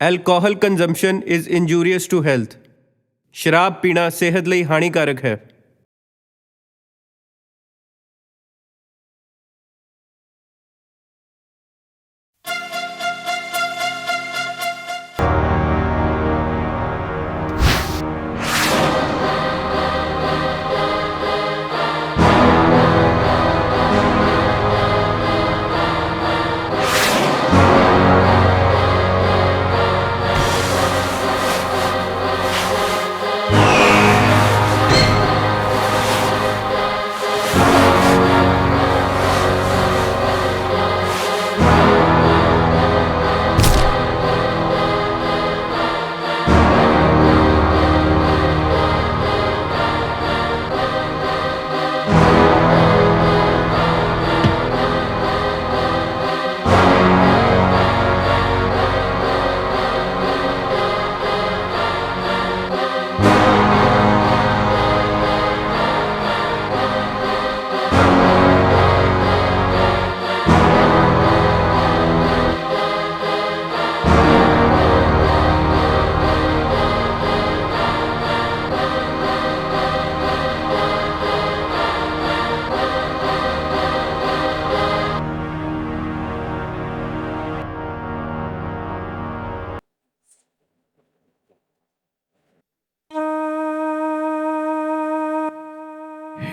Alcohol consumption is injurious to health ਸ਼ਰਾਬ ਪੀਣਾ ਸਿਹਤ ਲਈ ਹਾਨੀਕਾਰਕ ਹੈ।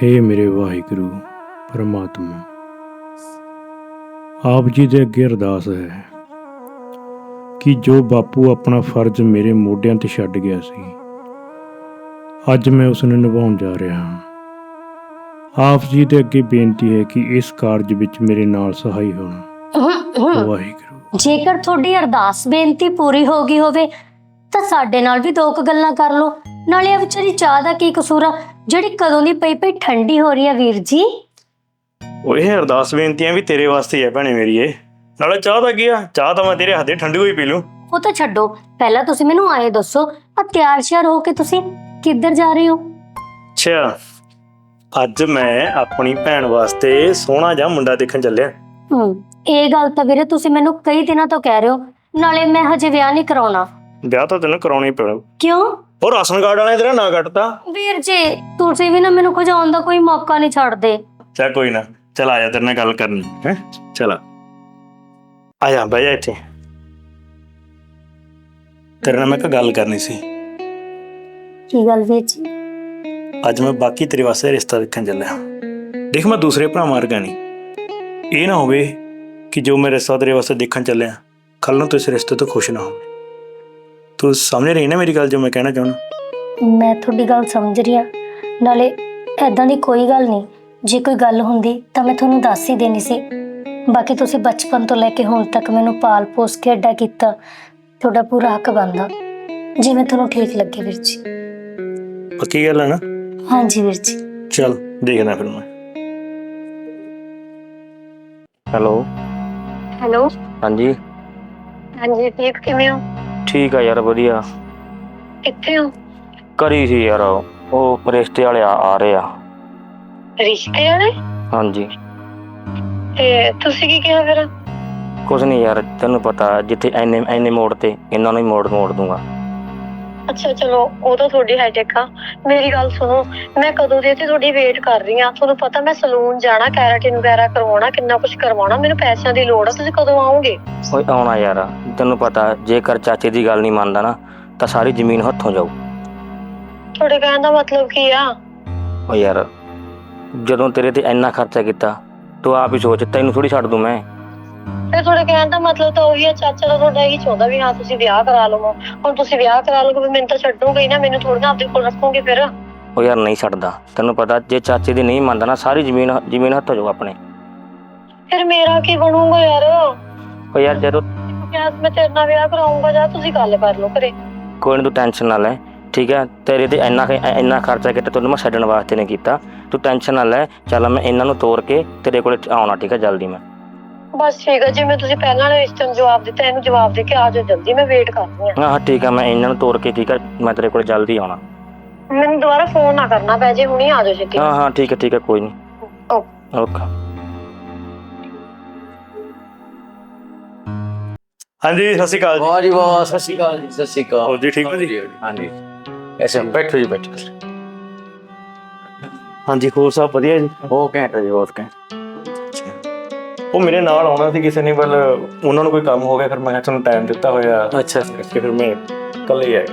ਹੇ ਮੇਰੇ ਵਾਹਿਗੁਰੂ ਪਰਮਾਤਮਾ ਆਪ ਜੀ ਦੇ ਅੱਗੇ ਅਰਦਾਸ ਹੈ ਕਿ ਜੋ ਬਾਪੂ ਆਪਣਾ ਫਰਜ਼ ਮੇਰੇ ਮੋਢਿਆਂ ਤੇ ਛੱਡ ਗਿਆ ਸੀ ਅੱਜ ਮੈਂ ਉਸ ਨੂੰ ਨਿਭਾਉਣ ਜਾ ਰਿਹਾ ਹਾਂ। ਆਪ ਜੀ ਦੇ ਅੱਗੇ ਬੇਨਤੀ ਹੈ ਕਿ ਇਸ ਕਾਰਜ ਵਿੱਚ ਮੇਰੇ ਨਾਲ ਸਹਾਈ ਹੋਣਾ। ਵਾਹਿਗੁਰੂ। ਜੇਕਰ ਤੁਹਾਡੀ ਅਰਦਾਸ ਬੇਨਤੀ ਪੂਰੀ ਹੋ ਗਈ ਹੋਵੇ ਤਾਂ ਸਾਡੇ ਨਾਲ ਵੀ ਦੋ ਕੁ ਗੱਲਾਂ ਕਰ ਲਓ। ਨਾਲੇ ਵਿਚਾਰੀ ਚਾਹ ਦਾ ਕੀ ਕਸੂਰ ਆ? ਜਿਹੜੀ ਕਦੋਂ ਦੀ ਪਈ ਪਈ ਠੰਡੀ ਹੋ ਰਹੀ ਆ ਵੀਰ ਜੀ? ਉਹ ਇਹ ਅਰਦਾਸ ਬੇਨਤੀਆਂ ਵੀ ਤੇਰੇ ਵਾਸਤੇ ਹੀ ਆ ਭੈਣੇ ਮੇਰੀ ਇਹ। ਨਾਲੇ ਚਾਹ ਤਾਂ ਕੀ ਆ? ਚਾਹ ਤਾਂ ਮੈਂ ਤੇਰੇ ਹੱਥ ਠੰਡੀ ਹੋਈ ਪੀ ਲੂੰ। ਉਹ ਤਾਂ ਛੱਡੋ ਪਹਿਲਾਂ ਤੁਸੀਂ ਮੈਨੂੰ ਆਏ ਦੱਸੋ ਆ ਤਿਆਰ ਸ਼ਿਆਰ ਹੋ ਕੇ ਤੁਸੀਂ ਕਿੱਧਰ ਜਾ ਰਹੇ ਹੋ? ਅੱਛਾ ਅੱਜ ਮੈਂ ਆਪਣੀ ਭੈਣ ਵਾਸਤੇ ਸੋਹਣਾ ਜਿਹਾ ਮੁੰਡਾ ਦੇਖਣ ਚੱਲਿਆ। ਹੂੰ ਇਹ ਗੱਲ ਤਾਂ ਵੀਰੇ ਤੁਸੀਂ ਮੈਨੂੰ ਕਈ ਦਿਨਾਂ ਤੋਂ ਕਹਿ ਰਹੇ ਹੋ ਨਾਲੇ ਮੈਂ ਹਜੇ ਵਿਆਹ ਨਹੀਂ ਕਰਾਉਣਾ। ਵਿਆਹ ਤਾਂ ਤੈਨੂੰ ਕਰਾਉਣਾ ਹੀ ਪੈਣਾ। ਕਿਉਂ? ਉਹ ਰਾਸ਼ਨ ਕਾਰਡ ਵਾਲੇ ਤੇਰਾ ਨਾਂ ਕੱਟਤਾ। ਵੀਰ ਜੀ ਤੁਸੀਂ ਵੀ ਨਾ ਮੈਨੂੰ ਖਜਾਉਣ ਦਾ ਕੋਈ ਮੌਕਾ ਨਹੀਂ ਛੱਡਦੇ। ਚਾ ਕੋਈ ਨਾ ਚਲ ਆ ਜਾ ਤੇਰੇ ਨਾਲ ਗੱਲ ਕਰਨੀ ਹੈ? ਚਲ ਆ। ਆ ਜਾ ਬਹਿ ਜਾ ਇੱਥੇ। ਤੇਰੇ ਨਾਲ ਮੈਂ ਇੱਕ ਗੱਲ ਕਰਨੀ ਸੀ। ਕੀ ਗੱਲ ਵੀਰ ਜੀ? ਅੱਜ ਮੈਂ ਬਾਕੀ ਤੇਰੇ ਵਾਸਤੇ ਰਿਸ਼ਤਾ ਦੇਖਣ ਚੱਲਿਆ। ਦੇਖ ਮੈਂ ਦੂਸਰੇ ਭਰਾਵਾਂ ਵਰਗਾ ਨਹੀਂ। ਇਹ ਨਾ ਹੋਵੇ ਕਿ ਜੋ ਮੈਂ ਰਿਸ਼ਤਾ ਤੇਰੇ ਵਾਸਤੇ ਦੇਖਣ ਚੱਲਿਆ ਕੱਲ ਨੂੰ ਤੂੰ ਇਸ ਰਿਸ਼ਤੇ ਤੋਂ ਖੁਸ਼ ਨਾ ਹੋਵੇਂ ਤੂੰ ਸਮਝ ਰਹੀ ਨਾ ਮੇਰੀ ਗੱਲ ਜੋ ਮੈਂ ਕਹਿਣਾ ਚਾਹੁੰਦਾ? ਮੈਂ ਤੁਹਾਡੀ ਗੱਲ ਸਮਝ ਰਹੀ ਹਾਂ। ਨਾਲੇ ਐਦਾਂ ਦੀ ਕੋਈ ਗੱਲ ਨਹੀਂ। ਜੇ ਕੋਈ ਗੱਲ ਹੁੰਦੀ ਤਾਂ ਮੈਂ ਤੁਹਾਨੂੰ ਦੱਸ ਹੀ ਦੇਣੀ ਸੀ। ਬਾਕੀ ਤੁਸੀਂ ਬਚਪਨ ਤੋਂ ਲੈ ਕੇ ਹੁਣ ਤੱਕ ਮੈਨੂੰ ਪਾਲ ਪੋਸ ਕੇ ਐਡਾ ਕੀਤਾ ਤੁਹਾਡਾ ਪੂਰਾ ਹੱਕ ਬਣਦਾ। ਜਿਵੇਂ ਤੁਹਾਨੂੰ ਠੀਕ ਲੱਗੇ ਵੀਰ ਜੀ। ਪੱਕੀ ਗੱਲ ਹੈ ਨਾ? ਹਾਂਜੀ ਵੀਰ ਜੀ। ਚੱਲ ਦੇਖਦਾ ਫਿਰ ਮੈਂ। ਹੈਲੋ। ਹੈਲੋ। ਹਾਂਜੀ। ਹਾਂਜੀ ਠੀਕ ਕਿਵੇਂ ਹੋ? ਠੀਕ ਆ ਯਾਰ ਵਧੀਆ। ਕਿੱਥੇ ਹੋ? ਕਰੀ ਸੀ ਯਾਰ ਉਹ। ਰਿਸ਼ਤੇ ਵਾਲੇ ਆ ਆ ਰਹੇ ਆ। ਰਿਸ਼ਤੇ ਵਾਲੇ? ਹਾਂਜੀ। ਤੇ ਤੁਸੀਂ ਕੀ ਕਿਹਾ ਫਿਰ? ਕੁਝ ਨਹੀਂ ਯਾਰ ਤੈਨੂੰ ਪਤਾ ਜਿੱਥੇ ਐਨੇ ਐਨੇ ਮੋੜ ਤੇ ਇਹਨਾਂ ਨੂੰ ਹੀ ਮੋੜ ਮੋੜ ਦੂੰਗਾ। ਅੱਛਾ ਚਲੋ ਉਹ ਤਾਂ ਤੁਹਾਡੀ ਹੈਡੇਕ ਆ। ਮੇਰੀ ਗੱਲ ਸੁਣੋ ਮੈਂ ਕਦੋਂ ਦੀ ਇੱਥੇ ਤੁਹਾਡੀ ਵੇਟ ਕਰ ਰਹੀ ਆ ਤੁਹਾਨੂੰ ਪਤਾ ਮੈਂ ਸਲੂਨ ਜਾਣਾ ਕੈਰਾਟਿਨ ਵਗੈਰਾ ਕਰਵਾਉਣਾ ਕਿੰਨਾ ਕੁਝ ਕਰਵਾਉਣਾ ਮੈਨੂੰ ਪੈਸਿਆਂ ਦੀ ਲੋੜ ਆ ਤੁਸੀਂ ਕਦੋਂ ਆਓਗੇ? ਓਏ ਆਉਣਾ ਯਾਰ ਤੈਨੂੰ ਪਤਾ ਜੇਕਰ ਚਾਚੇ ਦੀ ਗੱਲ ਨਹੀਂ ਮੰਨਦਾ ਨਾ ਤਾਂ ਸਾਰੀ ਜ਼ਮੀਨ ਹੱਥੋਂ ਜਾਊ। ਤੁਹਾਡੇ ਕਹਿਣ ਦਾ ਮਤਲਬ ਕੀ ਆ? ਓ ਯਾਰ ਜਦੋਂ ਤੇਰੇ ਤੇ ਇੰਨਾ ਖਰਚਾ ਕੀਤਾ ਤੂੰ ਆਪ ਹੀ ਸੋਚ ਤੈਨੂੰ ਥੋੜੀ ਛੱਡ ਦੂੰ ਮੈਂ। ਤੇ ਤੁਹਾਡੇ ਕਹਿਣ ਦਾ ਮਤਲਬ ਤਾਂ ਉਹੀ ਆ ਚਾਚਾ ਦਾ ਤੁਹਾਡਾ ਇਹੀ ਚਾਹੁੰਦਾ ਵੀ ਹਾਂ ਤੁਸੀਂ ਵਿਆਹ ਕਰਾ ਲਵੋ। ਹੁਣ ਤੁਸੀਂ ਵਿਆਹ ਕਰਾ ਲਓਗੇ ਵੀ ਮੈਨੂੰ ਤਾਂ ਛੱਡੋਗੇ ਹੀ ਨਾ ਮੈਨੂੰ ਥੋੜੀ ਨਾ ਆਪਦੇ ਕੋਲ ਰੱਖੋਗੇ ਫਿਰ। ਓ ਯਾਰ ਨਹੀਂ ਛੱਡਦਾ। ਤੈਨੂੰ ਪਤਾ ਜੇ ਚਾਚੇ ਦੀ ਨਹੀਂ ਮੰਨਦਾ ਨਾ ਸਾਰੀ ਜ਼ਮੀਨ ਜ਼ਮੀਨ ਹੱਥੋਂ ਜਾਊ ਆਪਣੇ। ਫਿਰ ਮੇਰਾ ਕੀ ਬਣੂਗਾ ਯਾਰ? ਓ ਯਾਰ ਜਦੋਂ ਕਿਹਾ ਮੈਂ ਤੇਰੇ ਨਾਲ ਵਿਆਹ ਕਰਾਉਂਗਾ ਜਾਂ ਤੁਸੀਂ ਗੱਲ ਕਰ ਲਓ ਘਰੇ। ਕੋਈ ਨੀ ਤੂੰ ਟੈਨਸ਼ਨ ਨਾ ਲੈ ਠੀਕ ਹੈ? ਤੇਰੇ ਤੇ ਇੰਨਾ ਇੰਨਾ ਖਰਚਾ ਕੀਤਾ ਤੈਨੂੰ ਮੈਂ ਛੱਡਣ ਵਾਸਤੇ ਨਹੀਂ ਕੀਤਾ। ਤੂੰ ਟੈਨਸ਼ਨ ਨਾ ਲੈ ਚੱਲ ਮੈਂ ਇਹਨਾਂ ਨੂੰ ਤੋੜ ਕੇ ਤੇਰੇ ਕੋਲੇ ਆਉਣਾ ਠੀਕ ਹੈ? ਜਲਦੀ ਮੈਂ। ਬਸ ਠੀਕ ਆ ਜਿਵੇਂ ਤੁਸੀਂ ਪਹਿਲਾਂ ਵਾਲੇ ਰਿਸ਼ਤੇ ਨੂੰ ਜਵਾਬ ਦਿੱਤਾ ਇਹਨੂੰ ਜਵਾਬ ਦੇ ਕੇ ਆ ਜਾਓ ਜਲਦੀ ਮੈਂ ਵੇਟ ਕਰ ਰਹੀ ਹਾਂ। ਹਾਂ ਠੀਕ ਹੈ ਮੈਂ ਇਹਨਾਂ ਨੂੰ ਤੋੜ ਕੇ ਠੀਕ ਹੈ ਮੈਂ ਤੇਰੇ ਕੋਲੇ ਜਲਦੀ ਆਉਣਾ। ਮੈਨੂੰ ਦੁਬਾਰਾ ਫੋਨ ਨਾ ਕਰਨਾ ਪੈ ਜੇ ਹੁਣੀ ਆ ਜਾਓ ਛੇਤੀ। ਹਾਂ ਹਾਂ ਠੀਕ ਹੈ ਠੀਕ ਹੈ ਕੋਈ ਨਹੀਂ ਓਕੇ। ਓਕੇ। ਹਾਂਜੀ ਸਤਿ ਸ਼੍ਰੀ ਅਕਾਲ ਜੀ। ਵਾਹ ਜੀ ਵਾਹ ਸਤਿ ਸ਼੍ਰੀ ਅਕਾਲ ਜੀ ਸਤਿ ਸ਼੍ਰੀ ਅਕਾਲ। ਹੋਰ ਜੀ, ਠੀਕ ਹੋ ਜੀ? ਹਾਂਜੀ ਐਸੇ ਬੈਠੋ ਜੀ ਬੈਠੋ। ਹਾਂਜੀ ਹੋਰ ਸਭ ਵਧੀਆ ਜੀ? ਉਹ ਘੈਂਟ ਜੀ ਬਹੁਤ ਘੈਂਟ। ਉਹ ਮੇਰੇ ਨਾਲ ਆਉਣਾ ਸੀ ਕਿਸੇ ਨੇ ਬਲ ਉਹਨਾਂ ਨੂੰ ਕੋਈ ਕੰਮ ਹੋ ਗਿਆ ਫਿਰ ਮੈਂ ਕਿਹਾ ਤੁਹਾਨੂੰ ਟਾਈਮ ਦਿੱਤਾ ਹੋਇਆ। ਅੱਛਾ। ਕਿ ਫਿਰ ਮੈਂ ਇਕੱਲੇ ਹੀ ਆਇਆ।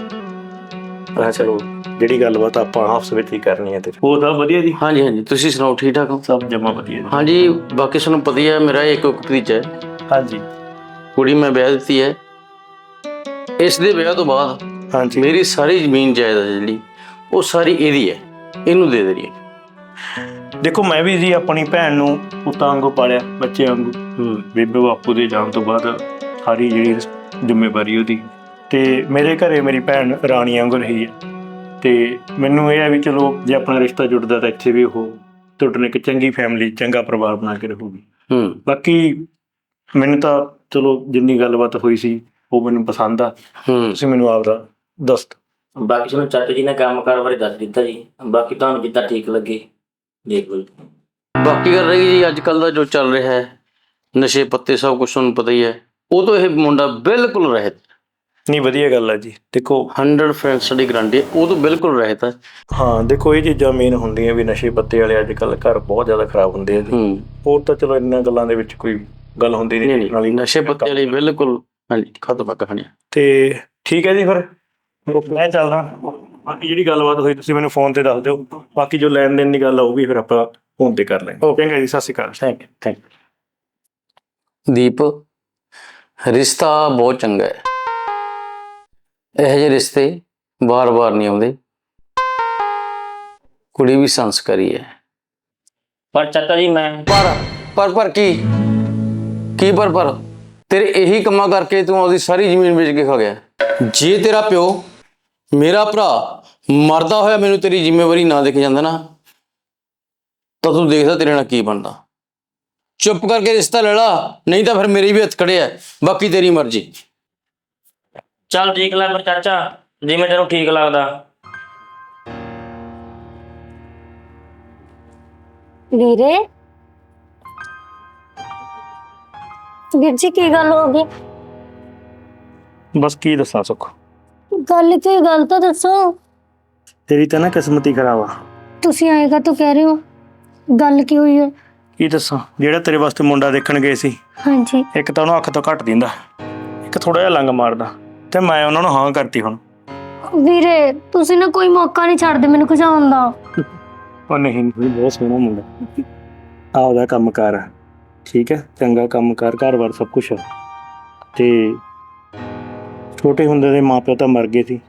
ਮੈਂ ਕਿਹਾ ਚਲੋ ਜਿਹੜੀ ਗੱਲਬਾਤ ਆਪਾਂ ਆਪਸ ਵਿੱਚ ਹੀ ਕਰਨੀ ਹੈ ਤੇ ਹੋਰ ਸਭ ਵਧੀਆ ਜੀ? ਹਾਂਜੀ ਹਾਂਜੀ। ਤੁਸੀਂ ਸੁਣਾਓ ਠੀਕ ਠਾਕ ਹੋ? ਸਭ ਜਮਾ ਵਧੀਆ ਜੀ। ਹਾਂਜੀ ਬਾਕੀ ਤੁਹਾਨੂੰ ਪਤਾ ਹੀ ਹੈ ਮੇਰਾ ਇੱਕ ਇੱਕ ਭਤੀਜਾ ਹੈ। ਹਾਂਜੀ। ਕੁੜੀ ਮੈਂ ਵਿਆਹ ਦਿੱਤੀ ਹੈ। ਇਸ ਦੇ ਵਿਆਹ ਤੋਂ ਬਾਅਦ ਹਾਂਜੀ। ਮੇਰੀ ਸਾਰੀ ਜ਼ਮੀਨ ਜਾਇਦਾਦ ਜਿਹੜੀ ਉਹ ਸਾਰੀ ਇਹਦੀ ਹੈ। ਇਹਨੂੰ ਦੇ ਦੇਣੀ ਹੈ। ਦੇਖੋ ਮੈਂ ਵੀ ਜੀ ਆਪਣੀ ਭੈਣ ਨੂੰ ਪੁੱਤਾਂ ਵਾਂਗੂ ਪਾਲਿਆ ਬੱਚੇ ਵਾਂਗੂ। ਬੇਬੇ ਬਾਪੂ ਦੇ ਜਾਣ ਤੋਂ ਬਾਅਦ ਸਾਰੀ ਜਿਹੜੀ ਜ਼ਿੰਮੇਵਾਰੀ ਉਹਦੀ। ਤੇ ਮੇਰੇ ਘਰੇ ਮੇਰੀ ਭੈਣ ਰਾਣੀ ਵਾਂਗੂ ਰਹੀ ਹੈ। ਤੇ ਮੈਨੂੰ ਇਹ ਹੈ ਵੀ ਚਲੋ ਜੇ ਆਪਣਾ ਰਿਸ਼ਤਾ ਜੁੜਦਾ ਤਾਂ ਇੱਥੇ ਵੀ ਉਹ ਟੁੱਟਣੇ ਇੱਕ ਚੰਗੀ ਫੈਮਿਲੀ ਚੰਗਾ ਪਰਿਵਾਰ ਬਣਾ ਕੇ ਰਹੂਗੀ। ਹੂੰ। ਬਾਕੀ ਮੈਨੂੰ ਤਾਂ ਚਲੋ ਜਿੰਨੀ ਗੱਲਬਾਤ ਹੋਈ ਸੀ ਉਹ ਮੈਨੂੰ ਪਸੰਦ ਆ। ਹੂੰ। ਤੁਸੀਂ ਮੈਨੂੰ ਆਪਦਾ ਦੱਸ ਦਿਓ। ਬਾਕੀ ਤੁਹਾਨੂੰ ਚਾਚਾ ਜੀ ਨੇ ਕੰਮ ਕਾਰ ਬਾਰੇ ਦੱਸ ਦਿੱਤਾ ਜੀ। ਬਾਕੀ ਤੁਹਾਨੂੰ ਜਿੱਦਾਂ ਠੀਕ ਲੱਗੇ। ਦੇਖ ਲਓ। ਬਾਕੀ ਗੱਲ ਰਹੀ ਜੀ ਅੱਜ ਕੱਲ ਦਾ ਜੋ ਚੱਲ ਰਿਹਾ ਹੈ ਨਸ਼ੇ ਪੱਤੇ ਸਭ ਕੁਝ ਤੁਹਾਨੂੰ ਪਤਾ ਹੀ ਹੈ ਉਹ ਤੋਂ ਇਹ ਮੁੰਡਾ ਬਿਲਕੁਲ ਰਹਿਤ ਨਹੀਂ ਵਧੀਆ ਗੱਲ ਆ ਜੀ। ਦੇਖੋ 100% ਸਾਡੀ ਗਰੰਟੀ ਹੈ ਉਹ ਤੋਂ ਬਿਲਕੁਲ ਰਹਿਤ ਹੈ। ਹਾਂ ਦੇਖੋ ਇਹ ਚੀਜ਼ਾਂ ਮੇਨ ਹੁੰਦੀਆਂ ਵੀ ਨਸ਼ੇ ਪੱਤੇ ਵਾਲੇ ਅੱਜ ਕੱਲ ਘਰ ਬਹੁਤ ਜ਼ਿਆਦਾ ਖਰਾਬ ਹੁੰਦੇ ਆ ਜੀ। ਹੂੰ। ਹੋਰ ਤਾਂ ਚਲੋ ਇੰਨਾਂ ਗੱਲਾਂ ਦੇ ਵਿੱਚ ਕੋਈ ਗੱਲ ਹੁੰਦੀ ਨਹੀਂ ਨਹੀਂ ਨਸ਼ੇ ਪੱਤੇ ਵਾਲੀ ਬਿਲਕੁਲ ਹਾਂਜੀ ਖਤਮ ਕਹਾਣੀ। ਤੇ ਠੀਕ ਹੈ ਜੀ ਫਿਰ। ਮੈਂ ਚੱਲਦਾ। ਬਾਕੀ ਜਿਹੜੀ ਗੱਲਬਾਤ ਹੋਈ ਤੁਸੀਂ ਮੈਨੂੰ ਫੋਨ ਤੇ ਦੱਸ ਦਿਓ। ਬਾਕੀ ਜੋ ਲੈਣ ਦੇਣ ਦੀ ਗੱਲ ਆਊਗੀ ਫਿਰ ਆਪਾਂ ਫੋਨ ਤੇ ਕਰ ਲਾਂਗੇ ਚੰਗਾ ਜੀ ਸਤਿ ਸ਼੍ਰੀ ਅਕਾਲ। ਥੈਂਕ ਯੂ ਥੈਂਕ ਦੀਪ ਰਿਸ਼ਤਾ ਬਹੁਤ ਚੰਗਾ ਹੈ। ਇਹੋ ਜਿਹੇ ਰਿਸ਼ਤੇ ਬਾਰ-ਬਾਰ ਨਹੀਂ ਆਉਂਦੇ। ਕੁੜੀ ਵੀ ਸੰਸਕਾਰੀ ਹੈ। ਪਰ ਚਾਚਾ ਜੀ ਮੈਂ ਪਰ ਪਰ ਪਰ ਕੀ? ਕੀ ਪਰ ਪਰ? ਤੇਰੇ ਇਹੀ ਕੰਮਾਂ ਕਰਕੇ ਤੂੰ ਉਹਦੀ ਸਾਰੀ ਜ਼ਮੀਨ ਵੇਚ ਕੇ ਖਾ ਗਿਆ। ਜੇ ਤੇਰਾ ਪਿਓ ਮੇਰਾ ਭਰਾ ਮਰਦਾ ਹੋਇਆ ਮੈਨੂੰ ਤੇਰੀ ਜ਼ਿੰਮੇਵਾਰੀ ਨਾ ਦੇਖ ਜਾਂਦਾ ਨਾ ਤਾਂ ਤੂੰ ਦੇਖਦਾ ਤੇਰੇ ਨਾਲ ਕੀ ਬਣਦਾ। ਚੁੱਪ ਕਰਕੇ ਰਿਸ਼ਤਾ ਲੈ ਲਾ ਨਹੀਂ ਤਾਂ ਫਿਰ ਮੇਰੇ ਵੀ ਹੱਥ ਖੜੇ ਆ ਬਾਕੀ ਤੇਰੀ ਮਰਜ਼ੀ। ਚੱਲ ਠੀਕ ਲੱਗ ਚਾਚਾ ਜਿਵੇਂ ਤੈਨੂੰ ਠੀਕ ਲੱਗਦਾ। ਵੀਰੇ? ਵੀਰ ਜੀ ਕੀ ਗੱਲ ਹੋ ਗਈ? ਬਸ ਕੀ ਦੱਸਾਂ ਸੁੱਖ। ਗੱਲ ਕੀ ਗੱਲ ਤਾਂ ਦੱਸੋ। ਤੇਰੀ ਤਾਂ ਨਾ ਕਿਸਮਤ ਹੀ ਖਰਾਬ ਆ। ਤੁਸੀਂ ਆਏਗਾ ਤਾਂ ਕਹਿ ਰਹੇ ਹੋ? ਗੱਲ ਕੀ ਹੋਈ ਹੈ? ਕੀ ਦੱਸਾਂ? ਜਿਹੜਾ ਤੇਰੇ ਵਾਸਤੇ ਮੁੰਡਾ ਦੇਖਣ ਗਏ ਸੀ ਹਾਂਜੀ। ਇੱਕ ਤਾਂ ਉਹਨੂੰ ਅੱਖ ਤੋਂ ਘੱਟ ਦਿੰਦਾ ਇੱਕ ਥੋੜਾ ਜਿਹਾ ਲੰਗ ਮਾਰਦਾ ਤੇ ਮੈਂ ਉਹਨਾਂ ਨੂੰ ਹਾਂ ਕਰਤੀ ਹੁਣ। ਵੀਰੇ ਤੁਸੀਂ ਨਾ ਕੋਈ ਮੌਕਾ ਨਹੀਂ ਛੱਡਦੇ ਮੈਨੂੰ ਖਿਜਾਉਣ ਦਾ। ਉਹ ਨਹੀਂ ਨਹੀਂ ਬਹੁਤ ਸੋਹਣਾ ਮੁੰਡਾ। ਆਪਦਾ ਕੰਮ ਕਰ ਠੀਕ ਹੈ ਚੰਗਾ ਕੰਮ ਕਰ ਘਰ-ਬਾਰ ਸਭ ਕੁਝ ਤੇ ਛੋਟੇ ਹੁੰਦੇ ਦੇ ਮਾਪਿਓ ਤਾਂ ਮਰ ਗਏ ਸੀ।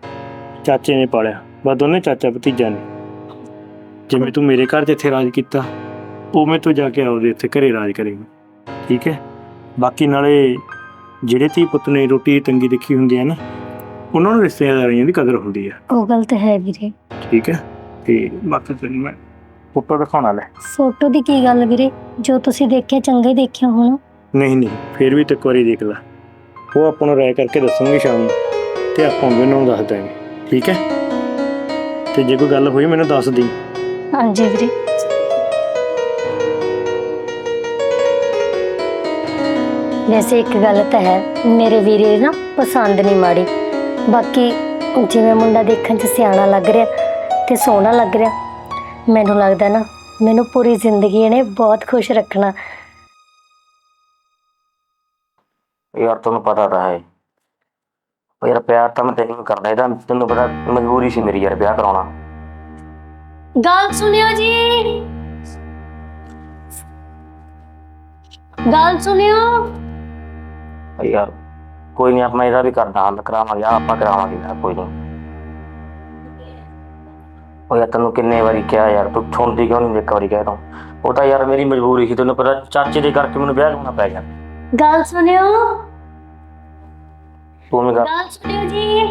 ਚਾਚੇ ਨੇ ਪਾਲਿਆ। ਬਸ ਦੋਨੇ ਚਾਚਾ ਭਤੀਜਾ ਨੇ। ਜਿਵੇਂ ਤੂੰ ਮੇਰੇ ਘਰ ਜਿੱਥੇ ਰਾਜ ਕੀਤਾ ਉਵੇਂ ਤੂੰ ਜਾ ਕੇ ਆਪਦੇ ਇੱਥੇ ਘਰੇ ਰਾਜ ਕਰੇਗਾ। ਠੀਕ ਹੈ? ਬਾਕੀ ਨਾਲੇ ਜਿਹੜੇ ਧੀ ਪੁੱਤ ਨੇ ਰੋਟੀ ਤੰਗੀ ਦੇਖੀ ਹੁੰਦੀ ਹੈ ਨਾ ਉਹਨਾਂ ਨੂੰ ਰਿਸ਼ਤੇਦਾਰੀਆਂ ਦੀ ਕਦਰ ਹੁੰਦੀ ਹੈ। ਉਹ ਗੱਲ ਤਾਂ ਹੈ ਵੀਰੇ। ਠੀਕ ਹੈ? ਤੇ ਬਾਕੀ ਤੈਨੂੰ ਮੈਂ ਫੋਟੋ ਦਿਖਾਉਣਾ ਲੈ। ਫੋਟੋ ਦੀ ਕੀ ਗੱਲ ਵੀਰੇ? ਜੋ ਤੁਸੀਂ ਦੇਖਿਆ ਚੰਗਾ ਹੀ ਦੇਖਿਆ ਹੋਣਾ। ਨਹੀਂ ਨਹੀਂ। ਫਿਰ ਵੀ ਤੇ ਇੱਕ ਵਾਰੀ ਦੇਖ ਲੈ। ਉਹ ਆਪਾਂ ਨੂੰ ਰਾਇ ਕਰਕੇ ਦੱਸਣਗੇ ਸ਼ਾਮ ਨੂੰ, ਤੇ ਆਪਾਂ ਵੀ ਉਹਨਾਂ ਨੂੰ ਦੱਸ ਦਾਂਗੇ ਠੀਕ ਹੈ? ਤੇ ਜੇ ਕੋਈ ਗੱਲ ਹੋਈ ਮੈਨੂੰ ਦੱਸ ਦੀ ਹਾਂਜੀ ਵੀਰੇ। ਵੈਸੇ ਇੱਕ ਗੱਲ ਤਾਂ ਹੈ, ਮੇਰੇ ਵੀਰੇ ਨਾ ਪਸੰਦ ਨਹੀਂ ਮਾੜੀ। ਬਾਕੀ ਜਿਵੇਂ ਮੁੰਡਾ ਦੇਖਣ 'ਚ ਸਿਆਣਾ ਲੱਗ ਰਿਹਾ ਤੇ ਸੋਹਣਾ ਲੱਗ ਰਿਹਾ, ਮੈਨੂੰ ਲੱਗਦਾ ਨਾ, ਮੈਨੂੰ ਪੂਰੀ ਜ਼ਿੰਦਗੀ ਇਹਨੇ ਬਹੁਤ ਖੁਸ਼ ਰੱਖਣਾ। ਯਾਰ ਤੁਹਾਨੂੰ ਪਤਾ ਤਾਂ ਹੈ। ਉਹ ਯਾਰ ਪਿਆਰ ਤਾਂ ਮੈਂ ਤੈਨੂੰ ਕਰਦਾ ਇਹਦਾ ਤੈਨੂੰ ਪਤਾ ਮਜਬੂਰੀ ਸੀ ਮੇਰੀ ਯਾਰ ਵਿਆਹ ਕਰਾਉਣਾ। ਗੱਲ ਸੁਣਿਓ ਜੀ। ਗੱਲ ਸੁਣਿਓ। ਉਹ ਯਾਰ ਕੋਈ ਨਹੀਂ ਆਪਾਂ ਇਹਦਾ ਵੀ ਕਰਦਾ ਹੱਲ ਕਰਾਵਾਂਗੇ ਆਹ ਆਪਾਂ ਕਰਾਵਾਂਗੇ ਯਾਰ ਕੋਈ ਨਹੀਂ। ਉਹ ਯਾਰ ਤੈਨੂੰ ਕਿੰਨੇ ਵਾਰੀ ਕਿਹਾ ਯਾਰ ਤੂੰ ਸੁਣਦੀ ਕਿਉਂ ਨਹੀਂ ਇੱਕ ਵਾਰੀ ਕਹਿ ਤਾ। ਉਹ ਤਾਂ ਯਾਰ ਮੇਰੀ ਮਜਬੂਰੀ ਸੀ ਤੈਨੂੰ ਪਤਾ ਚਾਚੇ ਦੇ ਕਰਕੇ ਮੈਨੂੰ ਵਿਆਹ ਕਰਾਉਣਾ ਪੈ ਗਿਆ। ਗੱਲ ਸੁਣਿਓ। ਤੂੰ ਗੱਲ ਸੁਣਿਓ ਜੀ।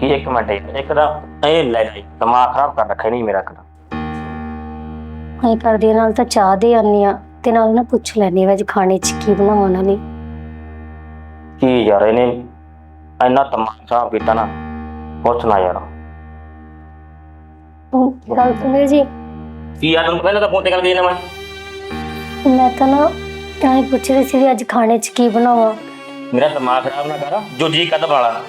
ਕੀ ਇੱਕ ਮਿੰਟ ਇੱਕ ਦਾ ਇਹ ਲੈ ਲੈ ਦਿਮਾਗ ਖਰਾਬ ਕਰ ਰੱਖਿਆ ਨਹੀਂ ਮੇਰਾ ਕਦਾ ਐ ਕਰਦੀ ਨਾਲ ਤਾਂ ਚਾਹ ਦੇ ਆਨੀ ਆ ਤੇ ਨਾਲ ਨਾ ਪੁੱਛ ਲੈਣੀ ਵਾ ਅੱਜ ਖਾਣੇ 'ਚ ਕੀ ਬਣਾਵਾਂ ਉਹਨਾਂ ਲਈ ਕੀ ਯਾਰ ਇਹਨੇ ਇੰਨਾ ਤਮਾਸ਼ਾ ਕੀਤਾ ਨਾ ਪੁੱਛ ਨਾ ਯਾਰ। ਉਹ ਗੱਲ ਸੁਣਿਓ ਜੀ। ਕੀ ਯਾਰ ਤੈਨੂੰ ਪਹਿਲਾਂ ਤਾਂ ਫੋਨ ਤੇ ਗੱਲ ਕਰੀ ਨਾ ਮੈਂ। ਮੈਂ ਤਾਂ ਨਾ ਐਂ ਪੁੱਛ ਰਹੀ ਸੀ ਵੀ ਅੱਜ ਖਾਣੇ 'ਚ ਕੀ ਬਣਾਵਾਂ। ਮੇਰਾ ਦਿਮਾਗ ਖਰਾਬ ਨਾ ਕਰ ਜੋ ਜੀ ਕਦਮ ਵਾਲਾ।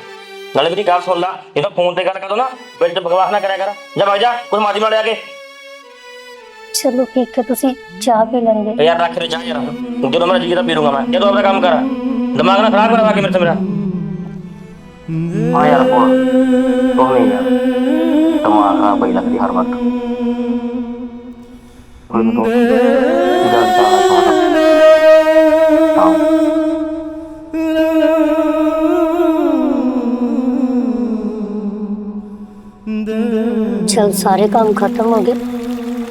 ਨਾਲੇ ਮੇਰੀ ਗੱਲ ਸੁਣ ਲੈ ਇਹ ਤਾਂ ਫੋਨ ਤੇ ਗੱਲ ਕਰੋ ਨਾ ਬਿਲਡ ਬਕਵਾਸ ਨਾ ਕਰਿਆ ਕਰ। ਜਾ ਭਾਈ ਜਾ ਕੋਈ ਮਾਜੀ ਨਾਲ ਲਿਆ ਕੇ। ਚਲੋ ਠੀਕ ਹੈ ਤੁਸੀਂ ਚਾਹ ਪੀ ਲੈਂਦੇ। ਯਾਰ ਰੱਖ ਰੇ ਜਾ ਯਾਰ। ਜਦੋਂ ਮੇਰਾ ਜੀ ਦਾ ਪੀ ਲੂੰਗਾ ਮੈਂ ਜਦੋਂ ਆਪਣਾ ਕੰਮ ਕਰ। ਦਿਮਾਗ ਨਾ ਖਰਾਬ ਕਰਵਾ ਕੇ ਮੇਰੇ ਤੋਂ ਮੇਰਾ। ਹਾਂ ਯਾਰ ਕੋਲ ਉਹ ਨਹੀਂ ਯਾਰ। ਦਿਮਾਗ ਖਰਾਬ ਪਈ ਲੱਗਦੀ ਹਰ ਵਕਤ। ਕੋਈ ਤੋਂ ਤਾਂ। ਹਾਂ ਚਲ ਸਾਰੇ ਕੰਮ ਖਤਮ ਹੋ ਗਏ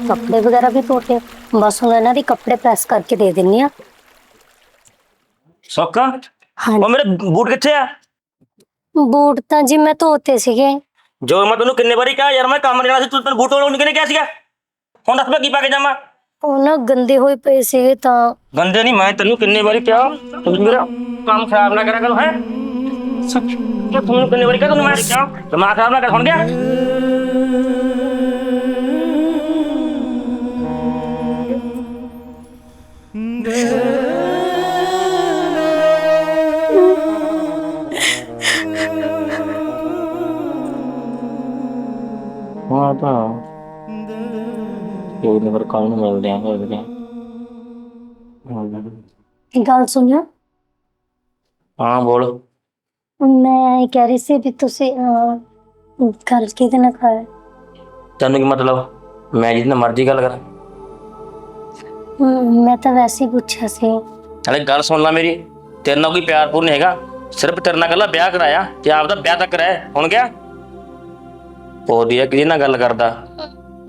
ਕੱਪੜੇ ਵਗੈਰਾ ਵੀ ਧੋਤੇ ਬਸ ਹੁਣ ਇਹਨਾਂ ਦੀ ਕੱਪੜੇ ਪ੍ਰੈਸ ਕਰਕੇ ਦੇ ਦਿੰਨੀ ਆ ਸੋਕਾ ਹਾਂ ਉਹ ਮੇਰੇ ਬੂਟ ਕਿੱਥੇ ਆ ਬੂਟ ਤਾਂ ਜੀ ਮੈਂ ਧੋਤੇ ਸੀਗੇ ਜੋ ਮੈਂ ਤੈਨੂੰ ਕਿੰਨੇ ਵਾਰੀ ਕਿਹਾ ਯਾਰ ਮੈਂ ਕੰਮ ਜਾਣਾ ਸੀ ਤੂੰ ਤੈਨੂੰ ਬੂਟ ਲਾਉਣ ਕਿਹਨੇ ਕਿਹਾ ਸੀਗਾ ਹੁਣ ਦੱਸ ਮੈਂ ਕੀ ਪਾ ਕੇ ਜਾਵਾਂ ਉਹ ਨਾ ਗੰਦੇ ਹੋਏ ਪਏ ਸੀਗੇ ਤਾਂ। ਗੰਦੇ ਨਹੀਂ ਮੈਂ ਤੈਨੂੰ ਕਿੰਨੇ ਵਾਰੀ ਕਿਹਾ ਤੂੰ ਮੇਰਾ ਕੰਮ ਖਰਾਬ ਨਾ ਕਰਿਆ ਕਰ ਹੈ? ਕਿ ਤੂੰ ਕਿੰਨੇ ਵਾਰੀ ਕਿਹਾ ਤੈਨੂੰ ਮੈਂ ਕਿਹਾ? ਦਿਮਾਗ ਖਰਾਬ ਨਾ ਕਰ ਸੁਣ ਗਿਆ? ਹਾਂ ਤਾਂ ਕੋਈ ਨੰਬਰ ਕਾਲ ਨੂੰ ਮਿਲਦੇ ਆਂ ਹੋਏ ਨੇ ਇਹ ਗੱਲ ਸੁਣਿਓ ਹਾਂ ਬੋਲ ਮੈਂ ਇਹ ਕਹਿ ਰਹੀ ਸੀ ਵੀ ਤੁਸੀਂ ਅਹ, ਗੱਲ ਕਿਹਦੇ ਨਾਲ ਕਰ ਤੈਨੂੰ ਕੀ ਮਤਲਬ ਮੈਂ ਜਿੰਨਾ ਮਰਜ਼ੀ ਗੱਲ ਕਰਾਂ ਮੈਂ ਤਾਂ ਵੈਸੇ ਹੀ ਪੁੱਛਿਆ ਸੀ ਨਾਲੇ ਗੱਲ ਸੁਣ ਲੈ ਮੇਰੀ ਤੇਰੇ ਨਾਲ ਕੋਈ ਪਿਆਰ ਪੂਰ ਨਹੀਂ ਹੈਗਾ ਸਿਰਫ ਤੇਰੇ ਨਾਲ ਕੱਲਾ ਵਿਆਹ ਕਰਾਇਆ ਤੇ ਆਪਦਾ ਵਿਆਹ ਤੱਕ ਰਹਿ ਹੁਣ ਗਿਆ ਉਹਦੀ ਆ ਕਿਹਦੇ ਨਾਲ ਗੱਲ ਕਰਦਾ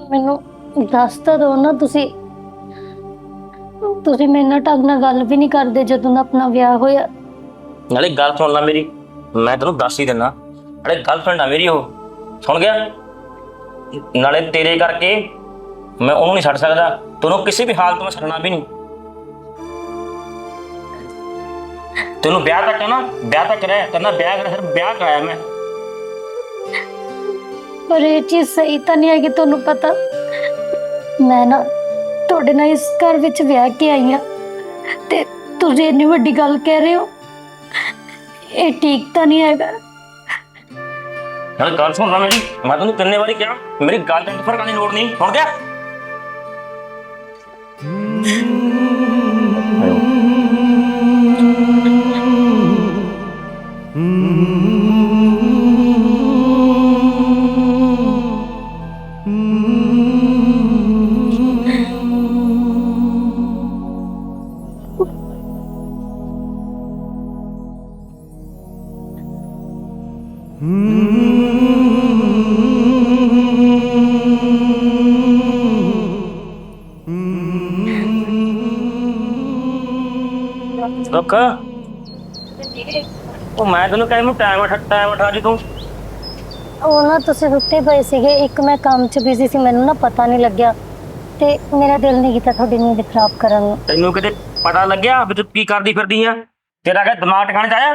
ਮੈਨੂੰ ਦੱਸ ਤਾਂ ਦਿਓ ਨਾ ਤੁਸੀਂ। ਤੁਸੀਂ ਮੇਰੇ ਨਾਲ ਢੰਗ ਨਾਲ ਗੱਲ ਵੀ ਨਹੀਂ ਕਰਦੇ ਜਦੋਂ ਦਾ ਆਪਣਾ ਵਿਆਹ ਹੋਇਆ। ਨਾਲੇ ਗੱਲ ਸੁਣ ਲੈ ਮੇਰੀ ਮੈਂ ਤੈਨੂੰ ਦੱਸ ਹੀ ਦਿੰਦਾ। ਨਾਲੇ ਗਰਲਫ੍ਰੈਂਡ ਆ ਮੇਰੀ ਉਹ ਸੁਣ ਗਿਆ? ਨਾਲੇ ਤੇਰੇ ਕਰਕੇ ਮੈਂ ਉਹਨੂੰ ਨਹੀਂ ਛੱਡ ਸਕਦਾ ਤੈਨੂੰ ਕਿਸੇ ਵੀ ਹਾਲਤ ਵਿੱਚ ਛੱਡਣਾ ਵੀ ਨਹੀਂ। ਤੈਨੂੰ ਵਿਆਹ ਤੱਕ ਹੈ ਨਾ ਵਿਆਹ ਤੱਕ ਰਹਿ ਕਰਨਾ ਵਿਆਹ ਕਰ ਸਿਰਫ ਵਿਆਹ ਕਰਾਇਆ ਮੈਂ। ਪਰ ਇਹ ਚੀਜ਼ ਸਹੀ ਤਾਂ ਨਹੀਂ ਹੈ ਕਿ ਤੁਹਾਨੂੰ ਪਤਾ। ਮੈਂ ਨਾ ਤੁਹਾਡੇ ਨਾਲ ਇਸ ਘਰ ਵਿੱਚ ਵਿਆਹ ਕੇ ਆਈ ਹਾਂ ਤੇ ਤੁਸੀਂ ਇੰਨੀ ਵੱਡੀ ਗੱਲ ਕਹਿ ਰਹੇ ਹੋ। ਇਹ ਠੀਕ ਤਾਂ ਨਹੀਂ ਹੈਗਾ। ਨਾਲੇ ਗੱਲ ਸੁਣ ਲੈ ਮੇਰੀ ਮੈਂ ਤੈਨੂੰ ਕਿੰਨੇ ਵਾਰੀ ਕਿਹਾ, ਮੇਰੀ ਗੱਲ ਤੇ ਫ਼ਰਕ ਦੀ ਲੋੜ ਨਹੀਂ, ਸੁਣ ਗਿਆ? ਰੁੱਖ ਉਹ ਮੈਂ ਤੈਨੂੰ ਕਹਿ ਨੂੰ ਟਾਈਮ ਉਠਾ ਟਾਈਮ ਉਠਾ ਜੀ ਤੂੰ। ਉਹ ਨਾ ਤੁਸੀਂ ਸੁੱਤੇ ਪਏ ਸੀਗੇ। ਇੱਕ ਮੈਂ ਕੰਮ 'ਚ ਬਿਜ਼ੀ ਸੀ ਮੈਨੂੰ ਨਾ ਪਤਾ ਨਹੀਂ ਲੱਗਿਆ। ਤੇ ਮੇਰਾ ਦਿਲ ਨਹੀਂ ਕੀਤਾ ਤੁਹਾਡੀ ਨੀਂਦ ਖਰਾਬ ਕਰਨ ਨੂੰ। ਤੈਨੂੰ ਕਿਤੇ ਪਤਾ ਲੱਗਿਆ ਵੀ ਤੂੰ ਕੀ ਕਰਦੀ ਫਿਰਦੀ ਆ? ਤੇਰਾ ਕਿ ਦਿਮਾਗ ਟਿਕਾਣੇ ਚ ਆਇਆ?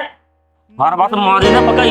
ਹਰ ਵਕਤ ਮਾਰੇ ਨਾ ਪੱਕਾ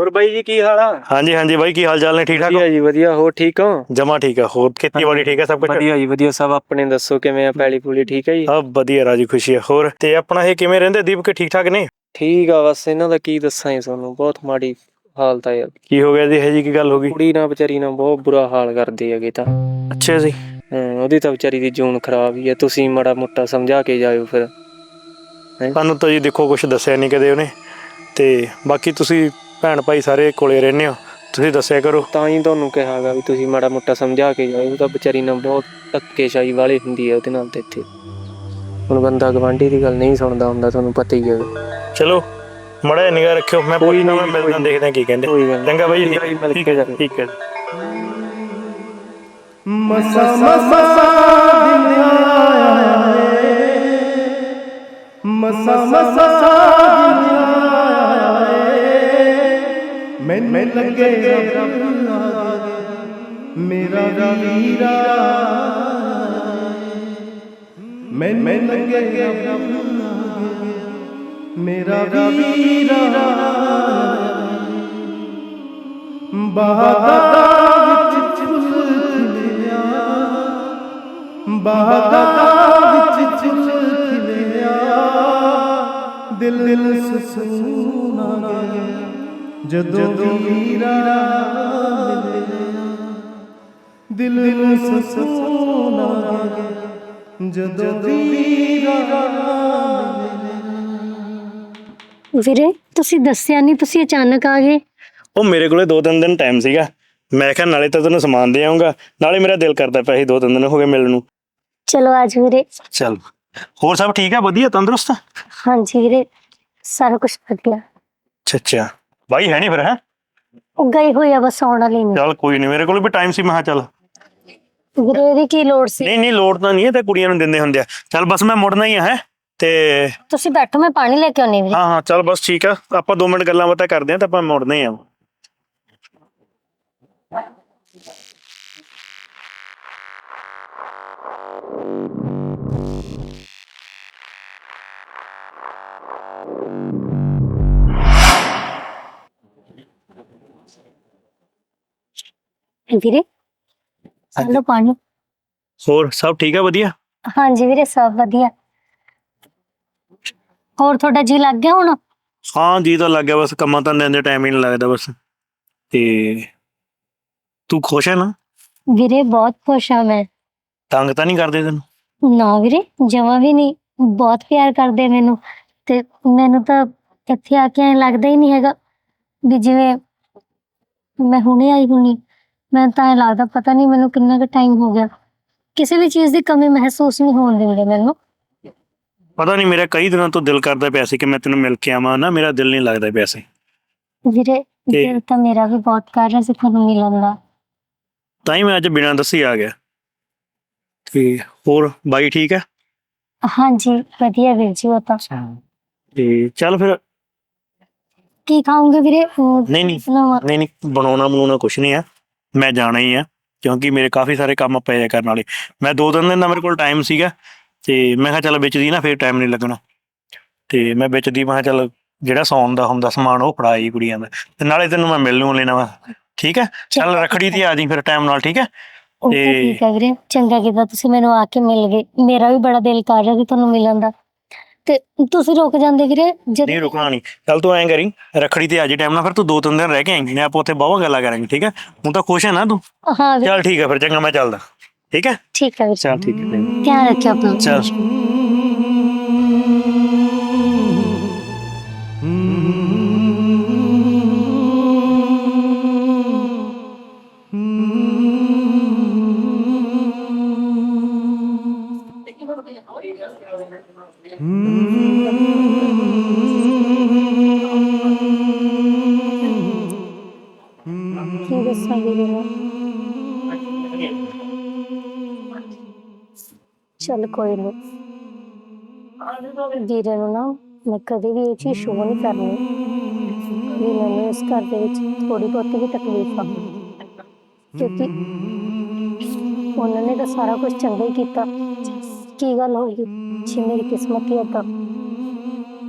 ਹੋਰ ਬਾਈ ਜੀ ਕੀ ਹਾਲ ਆ? ਹਾਂਜੀ ਹਾਂਜੀ ਬਾਈ ਕੀ ਹਾਲ ਚਾਲ ਨੇ? ਠੀਕ ਠਾਕ ਵਧੀਆ ਜੀ ਵਧੀਆ। ਹੋਰ ਠੀਕ ਹੋ? ਜਮਾ ਠੀਕ ਆ। ਹੋਰ ਖੇਤੀਬਾੜੀ ਠੀਕ ਆ ਸਭ ਕੁਝ ਵਧੀਆ ਜੀ ਵਧੀਆ। ਸਭ ਆਪਣੇ ਦੱਸੋ ਕਿਵੇਂ ਆ? ਪੈਲੀ ਪੂਲੀ ਠੀਕ ਹੈ ਜੀ? ਹਾਂ ਵਧੀਆ ਰਾਜੀ ਖੁਸ਼ੀ ਆ। ਹੋਰ ਤੇ ਆਪਣਾ ਇਹ ਕਿਵੇਂ ਰਹਿੰਦੇ? ਦੀਪਕ ਠੀਕ ਠਾਕ ਨੇ? ਠੀਕ ਆ ਬਸ ਇਹਨਾਂ ਦਾ ਕੀ ਦੱਸਾਂ ਜੀ ਤੁਹਾਨੂੰ? ਬਹੁਤ ਮਾੜੀ ਹਾਲਤ ਆ ਯਾਰ। ਕੀ ਹੋ ਗਿਆ ਜੀ? ਇਹ ਜੀ ਕੀ ਗੱਲ ਹੋ ਗਈ? ਕੁੜੀ ਨਾਲ ਵਿਚਾਰੀ ਨਾਲ ਬਹੁਤ ਬੁਰਾ ਹਾਲ ਕਰਦੇ ਹੈਗੇ ਤਾਂ। ਅੱਛਾ ਜੀ। ਹਾਂ ਉਹਦੀ ਤਾਂ ਵਿਚਾਰੀ ਦੀ ਜੂਨ ਖਰਾਬ ਹੀ ਆ। ਤੁਸੀਂ ਮਾੜਾ ਮੋਟਾ ਸਮਝਾ ਕੇ ਜਾਇਓ ਫਿਰ। ਸਾਨੂੰ ਤਾਂ ਜੀ ਦੇਖੋ ਕੁਝ ਦੱਸਿਆ ਨਹੀਂ ਕਦੇ ਉਹਨੇ। ਤੇ ਬਾਕੀ ਤੁਸੀਂ ਭੈਣ ਭਾਈ ਸਾਰੇ ਕੋਲੇ ਰਹਿੰਦੇ ਹੋ। ਤੁਸੀਂ ਦੱਸਿਆ ਕਰੋ। ਤਾਂ ਹੀ ਤੁਹਾਨੂੰ ਕਿਹਾਗਾ ਵੀ ਤੁਸੀਂ ਮਾੜਾ ਮੋਟਾ ਸਮਝਾ ਕੇ ਉਹ ਤਾਂ ਵਿਚਾਰੀ ਨਾਲ ਬਹੁਤ ਧੱਕੇਸ਼ਾਹੀ ਵਾਲੇ ਹੁੰਦੀ ਹੈ ਉਹਦੇ ਨਾਲ ਤੇ ਇੱਥੇ। ਹੁਣ ਬੰਦਾ ਗਵਾਂਢੀ ਦੀ ਗੱਲ ਨਹੀਂ ਸੁਣਦਾ ਹੁੰਦਾ ਤੁਹਾਨੂੰ ਪਤਾ ਹੀ ਹੈ। ਚਲੋ ਮੜਾ ਨਿਗਾਹ ਰੱਖਿਓ। ਮੈਂ ਕੋਈ ਨੀ, ਮੈਂ ਮਿਲਦਾ। ਦੇਖਦਾ ਕੀ ਕਹਿੰਦੇ। ਚੰਗਾ ਬਾਈ ਠੀਕ ਆ ਜੀ, ਮਿਲ ਕੇ ਜਾਇਓ। ਠੀਕ ਹੈ ਮੈਂ ਮੈਂ ਲੱਗੇ ਮੇਰਾ ਵੀਰਾ ਮੈਂ ਮੈਂ ਲੱਗੇ ਮੇਰਾ ਵੀਰਾ ਬਾਗਾਂ ਵਿੱਚ ਫੁੱਲ ਖਿਲਿਆ ਬਾਗਾਂ ਵਿੱਚ ਫੁੱਲ ਖਿਲਿਆ ਦਿਲ ਦਿਲ ਸਕੂਨ ਆ ਗਿਆ ਜਦੋਂ ਵੀਰਾ ਮਿਲਿਆ ਦਿਲ ਦਿਲ ਸਕੂਨ ਆ ਗਿਆ ਜਦੋਂ ਵੀਰਾ ਵੀਰੇ ਤੁਸੀਂ ਦੱਸਿਆ ਨਹੀਂ ਤੁਸੀਂ ਅਚਾਨਕ ਆ ਗਏ। ਉਹ ਮੇਰੇ ਕੋਲੇ ਦੋ ਤਿੰਨ ਦਿਨ ਟਾਈਮ ਸੀਗਾ। ਮੈਂ ਕਿਹਾ ਨਾਲੇ ਤਾਂ ਤੈਨੂੰ ਸਮਾਨ ਦੇ ਆਉਂਗਾ ਨਾਲੇ ਮੇਰਾ ਦਿਲ ਕਰਦਾ ਪਿਆ ਸੀ ਦੋ ਤਿੰਨ ਦਿਨ ਹੋ ਗਏ ਮਿਲਣ ਨੂੰ। ਚਲੋ ਅੱਜ ਵੀਰੇ। ਚੱਲ ਹੋਰ ਸਭ ਠੀਕ ਆ? ਵਧੀਆ? ਤੰਦਰੁਸਤ? ਹਾਂਜੀ ਵੀਰੇ ਸਾਰਾ ਕੁਝ ਵਧੀਆ। ਅੱਛਾ ਅੱਛਾ। ਬਾਈ ਹੈ ਨਹੀਂ ਫਿਰ ਹੈ? ਉਹ ਗਈ ਹੋਈ ਆ ਬਸ ਆਉਣ ਵਾਲੀ ਨਹੀਂ ਚੱਲ ਕੋਈ ਨਹੀਂ ਮੇਰੇ ਕੋਲ ਵੀ ਟਾਈਮ ਸੀ ਮੈਂ ਕਿਹਾ ਚੱਲ। ਵੀਰੇ ਕੀ ਲੋੜ ਸੀ? ਨਹੀਂ ਨਹੀਂ ਲੋੜ ਤਾਂ ਨਹੀਂ ਹੈ ਤੇ ਕੁੜੀਆਂ ਨੂੰ ਦਿੰਦੇ ਹੁੰਦੇ ਆ। ਚੱਲ ਬਸ ਮੈਂ ਮੁੜਨਾ ਹੀ ਆ ਹੈ? ਤੇ ਤੁਸੀਂ ਬੈਠੋ ਮੈਂ ਪਾਣੀ ਲੈ ਕੇ ਆਉਣੀ ਵੀਰੇ। ਹਾਂ ਹਾਂ ਚੱਲ ਬਸ ਠੀਕ ਆ। ਆਪਾਂ 2 ਮਿੰਟ ਗੱਲਾਂ ਬਾਤਾਂ ਕਰਦੇ ਆ ਤਾਂ ਆਪਾਂ ਮੁੜਨੇ ਹੀ ਆ। ਵੀਰੇ। ਚਲੋ ਪਾਣੀ। ਹੋਰ ਸਭ ਠੀਕ ਆ ਵਧੀਆ? ਹਾਂਜੀ ਵੀਰੇ ਸਭ ਵਧੀਆ। ਹੋਰ ਤੁਹਾਡਾ ਜੀ ਲੱਗ ਗਿਆ ਹੁਣ? ਹਾਂ ਜੀ ਤਾਂ ਲੱਗ ਗਿਆ ਬਸ ਕੰਮਾਂ ਤਾਂ ਦੇ ਟਾਈਮ ਹੀ ਨਹੀਂ ਲੱਗਦਾ ਬਸ। ਤੇ ਤੂੰ ਖੁਸ਼ ਹੈ ਨਾ? ਵੀਰੇ ਬਹੁਤ ਖੁਸ਼ ਆ ਮੈਂ। ਤੰਗ ਤਾਂ ਨਹੀਂ ਕਰਦੇ ਤੈਨੂੰ? ਨਾ ਵੀਰੇ ਜਮਾ ਵੀ ਨਹੀਂ ਬਹੁਤ ਪਿਆਰ ਕਰਦੇ ਮੈਨੂੰ। ਤੇ ਮੈਨੂੰ ਤਾਂ ਇੱਥੇ ਆ ਕੇ ਐਂ ਲੱਗਦਾ ਹੀ ਨਹੀਂ ਹੈਗਾ ਵੀ ਜਿਵੇਂ ਮੈਂ ਹੁਣੇ ਆਈ ਹੁਣੀ। ਮੈਂ ਤਾਂ ਐਂ ਲੱਗਦਾ ਪਤਾ ਨਹੀਂ ਮੈਨੂੰ ਕਿੰਨਾ ਕੁ ਟਾਈਮ ਹੋ ਗਿਆ। ਕਿਸੇ ਵੀ ਚੀਜ਼ ਦੀ ਕਮੀ ਮਹਿਸੂਸ ਨਹੀਂ ਹੋਣ ਦਿੰਦੇ ਮੈਨੂੰ। ਪਤਾ ਨਹੀਂ ਮੇਰਾ ਕਈ ਦਿਨਾਂ ਤੋਂ ਦਿਲ ਕਰਦਾ ਪਿਆ ਸੀ ਕਿ ਮੈਂ ਤੈਨੂੰ ਮਿਲ ਕੇ ਆਵਾਂ। ਨਾ ਮੇਰਾ ਦਿਲ ਨਹੀਂ ਲੱਗਦਾ ਪਿਆ ਸੀ। ਵੀਰੇ ਤੇ- ਦਿਲ ਤਾਂ ਮੇਰਾ ਵੀ ਬਹੁਤ ਕਰ ਰਿਹਾ ਸੀ ਤੁਹਾਨੂੰ ਮਿਲਣ ਦਾ। ਤਾਂ ਹੀ ਮੈਂ ਅੱਜ ਬਿਨਾਂ ਦੱਸੇ ਆ ਗਿਆ। ਤੇ ਹੋਰ ਬਾਈ ਠੀਕ ਹੈ? ਹਾਂਜੀ ਵਧੀਆ ਵੀਰ ਜੀ ਉਹ ਤਾਂ। ਤੇ ਚੱਲ ਫਿਰ। ਕੀ ਖਾਓਗੇ ਵੀਰੇ? ਉਹ ਨਹੀਂ ਨਹੀਂ। ਨਵਾਂ। ਨਹੀਂ ਨਹੀਂ ਬਣਾਉਣਾ ਬਣਾਉਣਾ ਕੁਛ ਨਹੀਂ ਆ ਮੈਂ ਜਾਣਾ ਹੀ ਆ ਕਿਉਂਕਿ ਮੇਰੇ ਕਾਫੀ ਸਾਰੇ ਕੰਮ ਪਏ ਆ ਕਰਨ ਵਾਲੇ। ਮੈਂ ਦੋ ਦਿਨ ਦਾ ਮੇਰੇ ਕੋਲ ਟਾਈਮ ਸੀਗਾ ਤੇ ਮੈਂ ਕਿਹਾ ਚੱਲ ਵਿੱਚ ਦੀ ਨਾ ਫੇਰ ਟਾਈਮ ਨਹੀਂ ਲੱਗਣਾ। ਤੇ ਮੈਂ ਵਿੱਚ ਦੀ ਮੈਂ ਚੱਲ ਜਿਹੜਾ ਸੌਣ ਦਾ ਹੁੰਦਾ ਸਮਾਨ ਉਹ ਫੜਾਈ ਕੁੜੀਆਂ ਦਾ। ਤੇ ਨਾਲੇ ਤੈਨੂੰ ਮੈਂ ਮਿਲ ਲੂੰ ਲੈਣਾ ਵਾ ਠੀਕ ਹੈ? ਚੱਲ ਰਖੜੀ ਤੇ ਆ ਜੀ ਫਿਰ ਟਾਈਮ ਨਾਲ ਠੀਕ ਹੈ? ਤੇ- ਠੀਕ ਹੈ ਵੀਰੇ। ਚੰਗਾ ਕੀਤਾ ਤੁਸੀਂ ਮੈਨੂੰ ਆ ਕੇ ਮਿਲ ਗਏ। ਮੇਰਾ ਵੀ ਬੜਾ ਦਿਲ ਕਰ ਰਿਹਾ ਸੀ ਤੁਹਾਨੂੰ ਮਿਲਣ ਦਾ। ਤੇ ਤੁਸੀਂ ਰੁਕ ਜਾਂਦੇ ਵੀਰੇ ਜਦ ਨਹੀਂ ਰੁਕਣਾ ਨਹੀਂ। ਚੱਲ ਤੂੰ ਐਂ ਕਰੀ ਰਖੜੀ ਤੇ ਆ ਜੀ ਟਾਈਮ ਨਾਲ ਫਿਰ ਤੂੰ ਦੋ ਤਿੰਨ ਦਿਨ ਰਹਿ ਕੇ ਆਏਂਗੀ ਨੇ ਆਪਾਂ ਉੱਥੇ ਬਹੁਤ ਗੱਲਾਂ ਕਰਾਂਗੇ ਠੀਕ ਹੈ? ਹੁਣ ਤਾਂ ਖੁਸ਼ ਹੈ ਨਾ ਤੂੰ? ਹਾਂ ਵੀਰੇ। ਚੱਲ ਠੀਕ ਹੈ ਫਿਰ ਚੰਗਾ ਮੈਂ ਚੱਲਦਾ। ਠੀਕ ਹੈ? ਠੀਕ ਹੈ ਵੀਰੇ। ਚੱਲ ਠੀਕ ਹੈ ਧਿਆਨ ਰੱਖਿਓ ਆਪਣਾ। ਚੱਲ। ਚੱਲ ਕੋਈ ਨਹੀਂ ਵੀਰੇ ਨੂੰ ਨਾ ਮੈਂ ਕਦੇ ਵੀ ਇਹ ਚੀਜ਼ ਸ਼ੋਅ ਨਹੀਂ ਕਰਨੀ। ਵੀ ਮੈਨੂੰ ਇਸ ਘਰ ਦੇ ਵਿੱਚ ਥੋੜੀ ਬਹੁਤੀ ਵੀ ਤਕਲੀਫ ਆ। ਕਿਉਂਕਿ ਉਹਨਾਂ ਨੇ ਤਾਂ ਸਾਰਾ ਕੁਝ ਚੰਗਾ ਹੀ ਕੀਤਾ। ਕੀ ਗੱਲ ਹੋ ਗਈ? ਜੇ ਮੇਰੀ ਕਿਸਮਤ ਹੀ ਏਦਾਂ।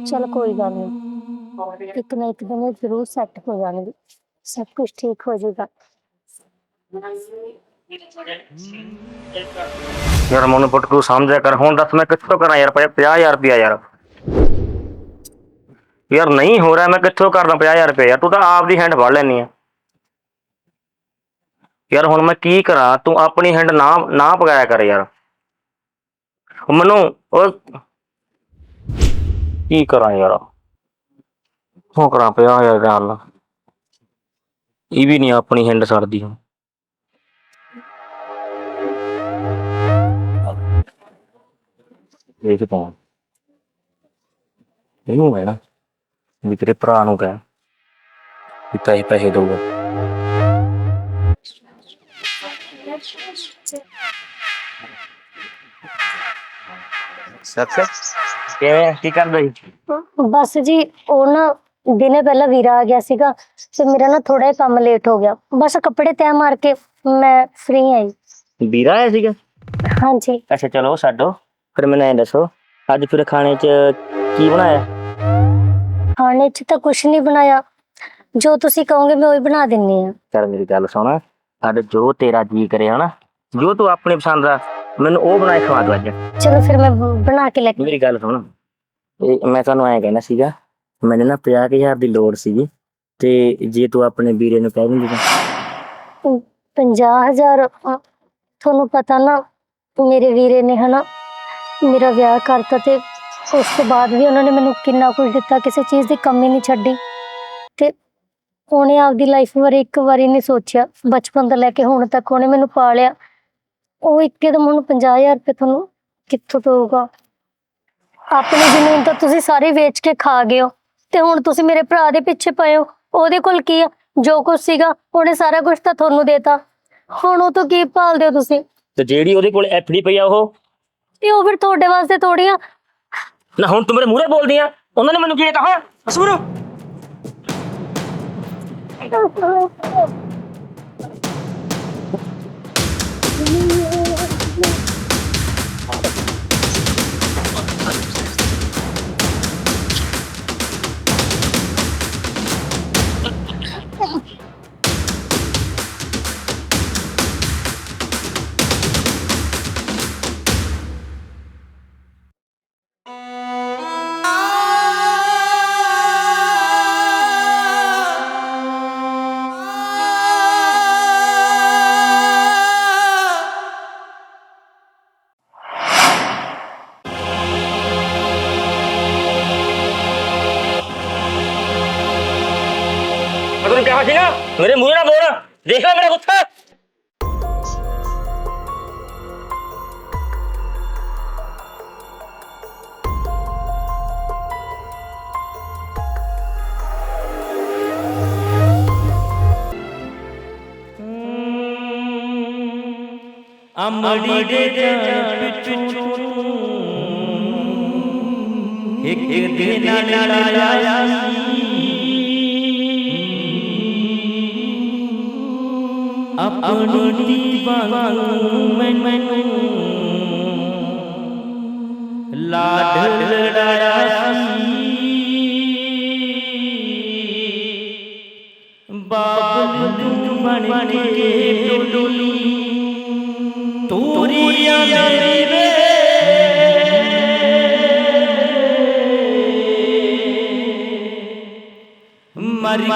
ਚਲ ਕੋਈ ਗੱਲ ਨਹੀਂ ਇੱਕ ਨਾ ਇੱਕ ਦਿਨ ਇਹ ਜ਼ਰੂਰ ਸੈੱਟ ਹੋ ਜਾਣਗੇ। ਸਭ ਕੁਝ ਠੀਕ ਹੋ ਜਾਏਗਾ ਯਾਰ ਮੈਨੂੰ ਪੁੱਟ ਤੂੰ ਸਮਝਿਆ ਕਰ, ਹੁਣ ਦੱਸ ਮੈਂ ਕਿੱਥੋਂ ਕਰਾਂ ਯਾਰ 50000 ਰੁਪਇਆ ਯਾਰ। ਯਾਰ ਨਹੀਂ ਹੋ ਰਿਹਾ, ਮੈਂ ਕਿੱਥੋਂ ਕਰਦਾ 50000 ਰੁਪਇਆ ਯਾਰ, ਤੂੰ ਤਾਂ ਆਪ ਦੀ ਹੈਂਡ ਫੜ ਲੈਣੀ ਆ। ਯਾਰ ਹੁਣ ਮੈਂ ਕੀ ਕਰਾਂ, ਤੂੰ ਆਪਣੀ ਹੈਂਡ ਨਾ ਨਾ ਪਗਾਇਆ ਕਰ ਯਾਰ। ਮੈਨੂੰ, ਉਹ ਕੀ ਕਰਾਂ ਯਾਰ? ਹੋ ਕਰਾਂ 50000 ਦਾ ਹੱਲ ਇਹ ਵੀ ਨਹੀਂ ਆਪਣੀ ਹੈਂਡ ਸਰਦੀ ਹੁਣ। ਦੇਖ ਤਾਂ ਇਹਨੂੰ ਹੈ ਨਾ ਵੀ ਤੇਰੇ ਭਰਾ ਨੂੰ ਕਹਿ ਵੀ ਪੈਸੇ ਪੈਸੇ ਦਊਗਾ ਸੱਚ ਕਿਵੇਂ ਕੀ ਕਰਦਾ ਜੀ ਬਸ ਜੀ ਉਹ ਨਾ ਦਿਨੇ ਪਹਿਲਾਂ ਵੀਰਾ ਆ ਗਿਆ ਸੀਗਾ ਤੇ ਮੇਰਾ ਨਾ ਥੋੜਾ ਜਿਹਾ ਕੰਮ ਲੇਟ ਹੋ ਗਿਆ ਬਸ ਕੱਪੜੇ ਤੈਅ ਮਾਰ ਕੇ ਮੈਂ ਫ੍ਰੀ ਆਈ ਵੀਰਾ ਆਇਆ ਸੀਗਾ ਹਾਂਜੀ ਅੱਛਾ ਚਲੋ ਛੱਡੋ ਫਿਰ ਮੈਨੂੰ ਐਂ ਦੱਸੋ ਅੱਜ ਫਿਰ ਖਾਣੇ 'ਚ ਕੀ ਬਣਾਇਆ? ਖਾਣੇ 'ਚ ਤਾਂ ਕੁਝ ਨਹੀਂ ਬਣਾਇਆ। ਜੋ ਤੁਸੀਂ ਕਹੋਗੇ ਮੈਂ ਉਹੀ ਬਣਾ ਦਿੰਨੀ ਆ। ਚੱਲ ਮੇਰੀ ਗੱਲ ਸੁਣ ਸਾਡੇ ਜੋ ਤੇਰਾ ਜੀ ਕਰੇ ਹਨਾ ਜੋ ਤੂੰ ਆਪਣੇ ਪਸੰਦ ਦਾ ਮੈਨੂੰ ਉਹ ਬਣਾ ਕੇ ਖਵਾ ਦੋ ਅੱਜ। ਚਲੋ ਫਿਰ ਮੈਂ ਬ- ਬਣਾ ਕੇ ਲੈ ਕੇ ਮੇਰੀ ਗੱਲ ਸੁਣ ਇਹ ਮੈਂ ਤੁਹਾਨੂੰ ਐਂ ਕਹਿਣਾ ਸੀਗਾ ਮੈਨੂੰ ਨਾ 50000 ਦੀ ਲੋੜ ਸੀਗੀ ਤੇ ਜੇ ਤੂੰ ਆਪਣੇ ਵੀਰੇ ਨੂੰ ਕਹਿ ਦਿੰਦੀ ਤਾਂ। 50000 ਤੁਹਾਨੂੰ ਪਤਾ ਨਾ ਮੇਰੇ ਵੀਰੇ ਨੇ ਹਨਾ ਮੇਰਾ ਵਿਆਹ ਕਰਤਾ ਤੇ ਉਸ ਤੋਂ ਬਾਅਦ ਵੀ ਉਹਨਾਂ ਨੇ ਮੈਨੂੰ ਕਿੰਨਾ ਕੁਝ ਦਿੱਤਾ, ਕਿਸੇ ਚੀਜ਼ ਦੀ ਕਮੀ ਨਹੀਂ ਛੱਡੀ। ਤੇ ਉਹਨੇ ਆਪਦੀ ਲਾਈਫ ਬਾਰੇ ਇੱਕ ਵਾਰੀ ਨਹੀਂ ਸੋਚਿਆ। ਬਚਪਨ ਤੋਂ ਲੈ ਕੇ ਹੁਣ ਤੱਕ ਉਹਨੇ ਮੈਨੂੰ ਪਾਲਿਆ। ਉਹ ਇੱਕਦਮ ਹੁਣ 50000 ਰੁਪਏ ਤੁਹਾਨੂੰ ਕਿੱਥੋਂ ਦਊਗਾ? ਆਪਣੀ ਜ਼ਮੀਨ ਤਾਂ ਤੁਸੀਂ ਸਾਰੀ ਵੇਚ ਕੇ ਖਾ ਗਏ ਹੋ। ਤੇ ਹੁਣ ਤੁਸੀਂ ਮੇਰੇ ਭਰਾ ਦੇ ਪਿੱਛੇ ਪਏ ਹੋ। ਉਹਦੇ ਕੋਲ ਕੀ ਆ? ਜੋ ਕੁਝ ਸੀਗਾ, ਉਹਨੇ ਸਾਰਾ ਕੁਝ ਤਾਂ ਤੁਹਾਨੂੰ ਦੇਤਾ। ਹੁਣ ਉਹ ਤੋਂ ਕੀ ਭਾਲਦੇ ਹੋ ਤੁਸੀਂ? ਤੇ ਜਿਹੜੀ ਉਹਦੇ ਕੋਲ ਐਫਡੀ ਪਈ ਆ ਉਹ? ਤੇ ਉਹ ਫਿਰ ਤੁਹਾਡੇ ਵਾਸਤੇ ਥੋੜੀਆਂ ਨਾ ਹੁਣ ਤੂੰ ਮੇਰੇ ਮੂਹਰੇ ਬੋਲਦੀ ਆ? ਉਹਨਾਂ ਨੇ ਮੈਨੂੰ ਕੀ ਕਹਾ ਅਸੂਰ ਅਮੜੀ ਦੇ ਜਾਨ ਪਿੱਛੋਂ ਇੱਕ ਦਿਨ ਲੜਾਇਆ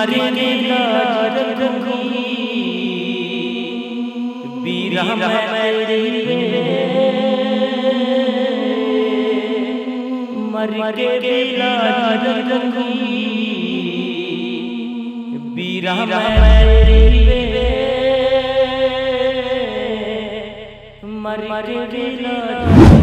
ਮਰ ਕੇ ਲਾਜ ਰੱਖੀ। ਵੀਰਾ ਮੇਰੀ ਵੇ ਮਰ ਕੇ ਲਾਜ ਰੱਖੀ। ਵੀਰਾ ਮੇਰੀ ਵੇ ਮਰ ਕੇ ਲਾਜ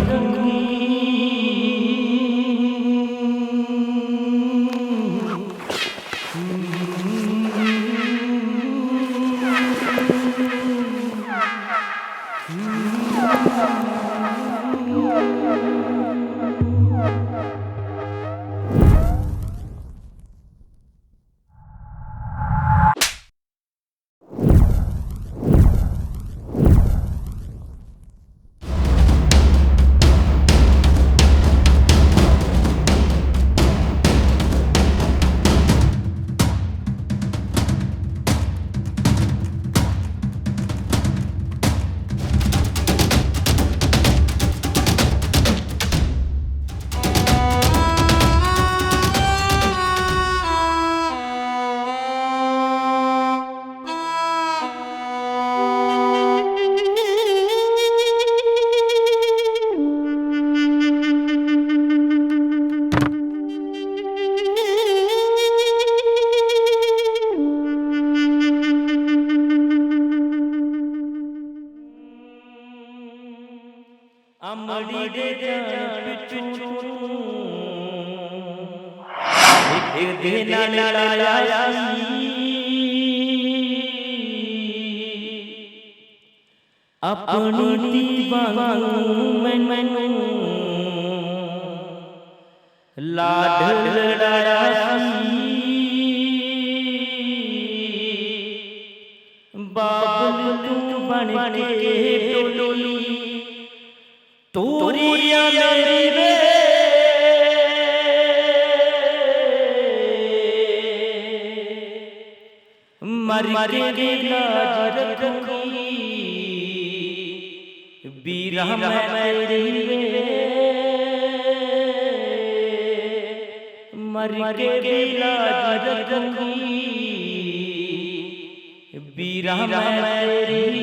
ਦੇ ਜਾਨ ਪਿੱਛੋਂ ਇੱਕ ਦਿਨ ਲੜਾਇਆ ਆਪਣੀ ਦੀਵਾਨ ਮੈਨੂੰ ਲਾਡ ਤੋਰੀਆਂ ਮੇਰੀ ਵੇ ਮਰ ਕੇ ਲਾਜ ਰੱਖੂੰਗੀ ਵੀਰਾ ਮੈਂ ਤੇਰੀ ਵੇ ਮਰ ਕੇ ਲਾਜ ਰੱਖੂੰਗੀ ਵੀਰਾ ਮੈਂ ਤੇਰੀ